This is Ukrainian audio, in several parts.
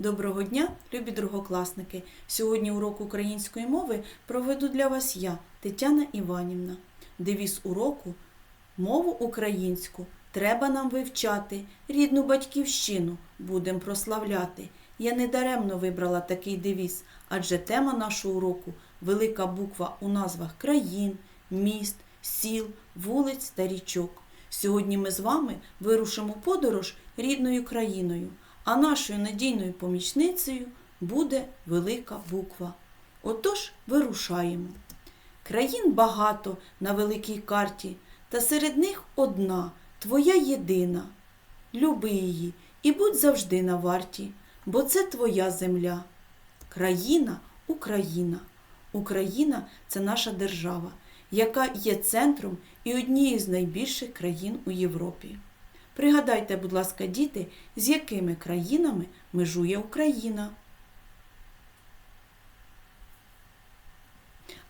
Доброго дня, любі другокласники! Сьогодні урок української мови проведу для вас я, Тетяна Іванівна. Девіз уроку Мову українську треба нам вивчати, рідну батьківщину будем прославляти. Я недаремно вибрала такий девіз, адже тема нашого уроку велика буква у назвах країн, міст, сіл, вулиць та річок. Сьогодні ми з вами вирушимо подорож рідною країною, а нашою надійною помічницею буде велика буква. Отож, вирушаємо. Країн багато на великій карті, та серед них одна, твоя єдина. Люби її і будь завжди на варті, бо це твоя земля. Країна Україна. Україна це наша держава, яка є центром і однією з найбільших країн у Європі. Пригадайте, будь ласка, діти, з якими країнами межує Україна.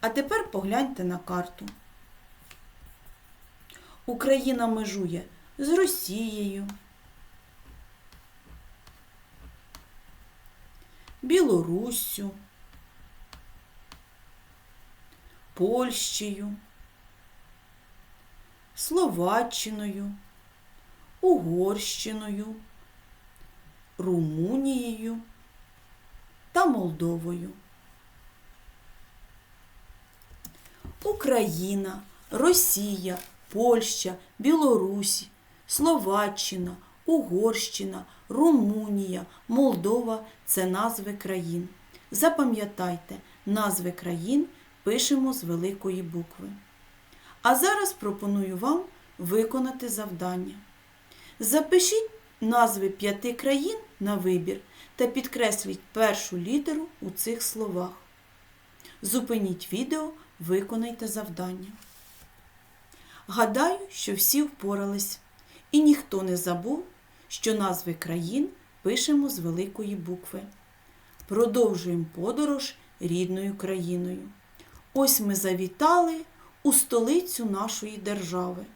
А тепер погляньте на карту. Україна межує з Росією, Білоруссю, Польщею, Словаччиною, Угорщиною, Румунією та Молдовою. Україна, Росія, Польща, Білорусь, Словаччина, Угорщина, Румунія, Молдова це назви країн. Запам'ятайте, назви країн пишемо з великої букви. А зараз пропоную вам виконати завдання. Запишіть назви п'яти країн на вибір та підкресліть першу літеру у цих словах. Зупиніть відео, виконайте завдання. Гадаю, що всі впорались, і ніхто не забув, що назви країн пишемо з великої букви. Продовжуємо подорож рідною країною. Ось ми завітали у столицю нашої держави.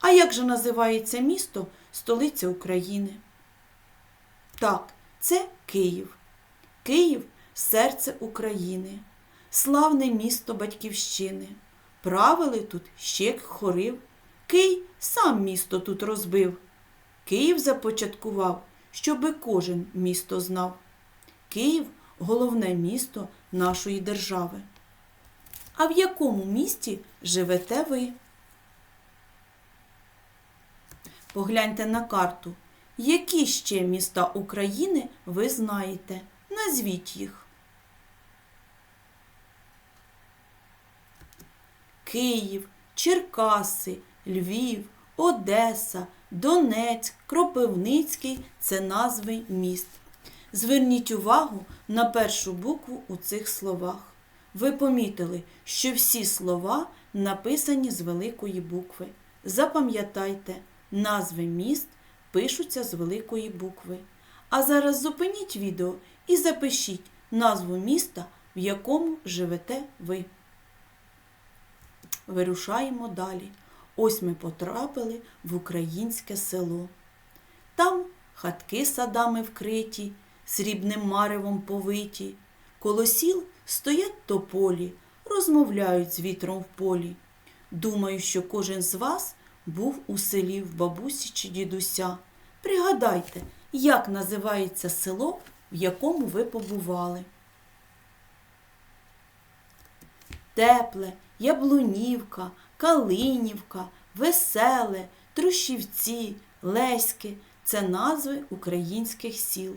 А як же називається місто столиця України? Так, це Київ. Київ серце України, славне місто Батьківщини. Правили тут ще хорив. Кий сам місто тут розбив. Київ започаткував, щоби кожен місто знав. Київ головне місто нашої держави. А в якому місті живете ви? Погляньте на карту. Які ще міста України ви знаєте? Назвіть їх. Київ, Черкаси, Львів, Одеса, Донецьк, Кропивницький це назви міст. Зверніть увагу на першу букву у цих словах. Ви помітили, що всі слова написані з великої букви. Запам'ятайте, назви міст пишуться з великої букви. А зараз зупиніть відео і запишіть назву міста, в якому живете ви. Вирушаємо далі. Ось ми потрапили в українське село. Там хатки садами вкриті, срібним маревом повиті, коло сіл стоять тополі, розмовляють з вітром в полі. Думаю, що кожен з вас був у селі в бабусі чи дідуся. Пригадайте, як називається село, в якому ви побували. Тепле, Яблунівка, Калинівка, Веселе, Трущівці, Леське це назви українських сіл.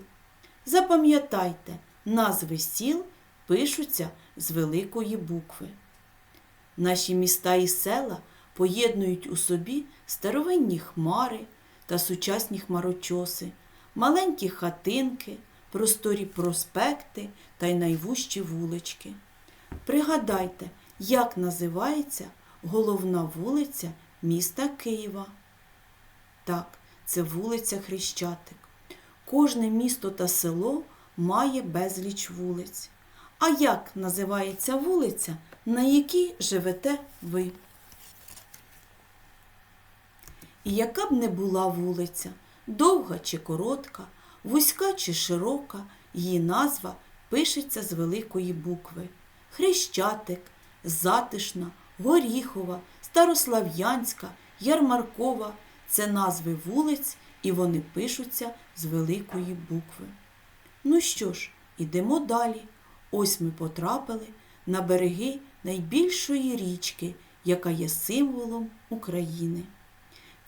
Запам'ятайте, назви сіл пишуться з великої букви. Наші міста і села поєднують у собі старовинні хмари та сучасні хмарочоси, маленькі хатинки, просторі проспекти та й найвужчі вулички. Пригадайте, як називається головна вулиця міста Києва. Так, це вулиця Хрещатик. Кожне місто та село має безліч вулиць. А як називається вулиця, на якій живете ви? І яка б не була вулиця, довга чи коротка, вузька чи широка, Її назва пишеться з великої букви. Хрещатик, Затишна, Горіхова, Старослав'янська, Ярмаркова це назви вулиць, і вони пишуться з великої букви. Ну що ж, ідемо далі. Ось ми потрапили на береги найбільшої річки, яка є символом України.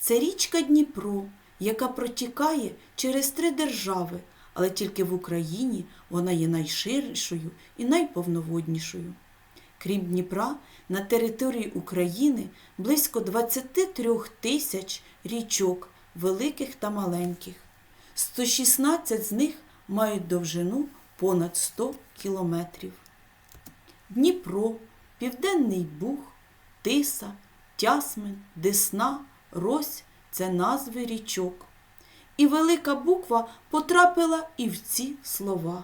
Це річка Дніпро, яка протікає через три держави, але тільки в Україні вона є найширшою і найповноводнішою. Крім Дніпра, на території України близько 23 тисяч річок, великих та маленьких. 116 з них мають довжину понад 100 кілометрів. Дніпро, Південний Буг, Тиса, Тясмин, Десна, Рось це назви річок. І велика буква потрапила і в ці слова.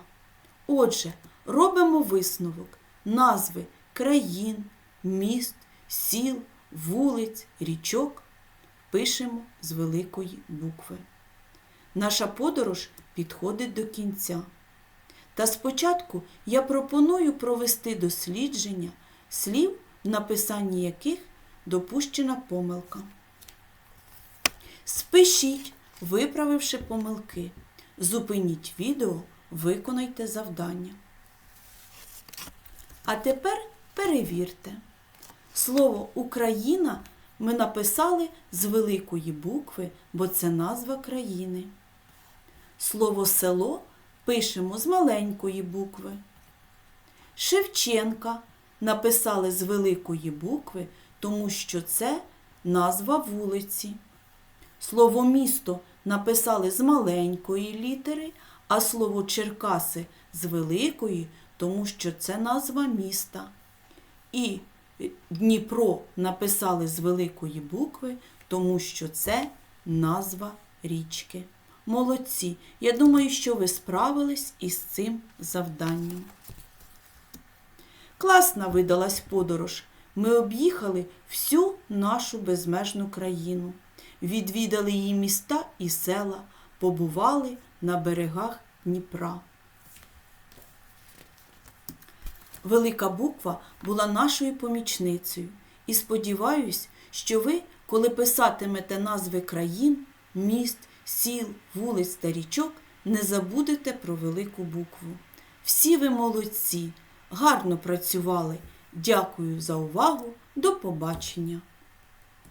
Отже, робимо висновок назви країн, міст, сіл, вулиць, річок пишемо з великої букви. Наша подорож підходить до кінця. Та спочатку я пропоную провести дослідження слів, в написанні яких допущена помилка. Спишіть, виправивши помилки. Зупиніть відео, виконайте завдання. А тепер перевірте. Слово Україна ми написали з великої букви, бо це назва країни. Слово село пишемо з маленької букви. Шевченка написали з великої букви, тому що це назва вулиці. Слово місто написали з маленької літери, а слово Черкаси з великої, тому що це назва міста. І Дніпро написали з великої букви, тому що це назва річки. Молодці! Я думаю, що ви справились із цим завданням. Класна видалась подорож. Ми об'їхали всю нашу безмежну країну, відвідали її міста і села, побували на берегах Дніпра. Велика буква була нашою помічницею, і сподіваюсь, що ви, коли писатимете назви країн, міст, сіл, вулиць та річок, не забудете про велику букву. Всі ви молодці, гарно працювали. Дякую за увагу. До побачення!